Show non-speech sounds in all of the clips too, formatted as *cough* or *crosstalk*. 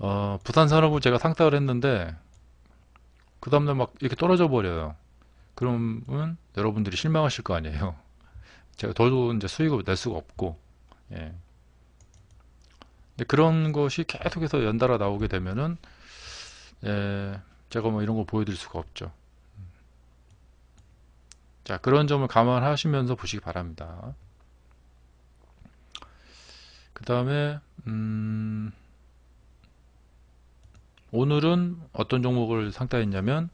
어, 부산산업을 제가 상tak을 했는데 그 다음날 막 이렇게 떨어져 버려요. 그러면 여러분들이 실망하실 거 아니에요. *laughs* 제가 더 이제 수익을 낼 수가 없고, 예. 근데 그런 것이 계속해서 연달아 나오게 되면은, 예, 제가 뭐 이런 거 보여드릴 수가 없죠. 자, 그런 점을 감안하시면서 보시기 바랍니다. 그 다음에, 음, 오늘은 어떤 종목을 상따했냐면,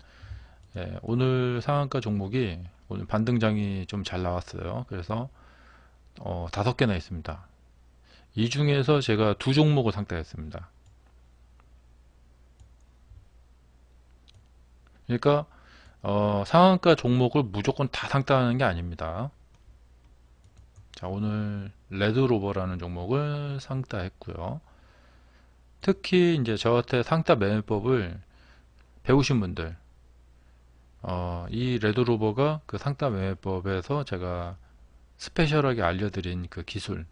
예, 오늘 상한가 종목이 오늘 반등장이 좀 잘 나왔어요. 그래서 어, 다섯 개나 있습니다. 이 중에서 제가 두 종목을 상따했습니다. 그러니까 어, 상한가 종목을 무조건 다 상따하는 게 아닙니다. 자, 오늘 레드로버라는 종목을 상따했고요. 특히 이제 저한테 상따 매매법을 배우신 분들 어, 이 레드로버가 그 상따 매매법에서 제가 스페셜하게 알려드린 그 기술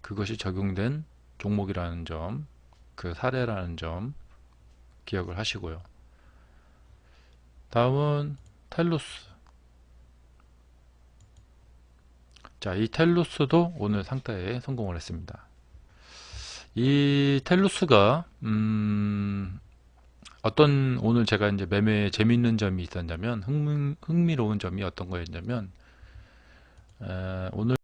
그것이 적용된 종목이라는 점, 그 사례라는 점 기억을 하시고요. 다음은 텔루스. 자, 이 텔루스도 오늘 상따에 성공을 했습니다. 이 텔루스가 음, 어떤 오늘 제가 이제 매매에 재밌는 점이 있었냐면 흥미, 흥미로운 점이 어떤 거였냐면 에, 오늘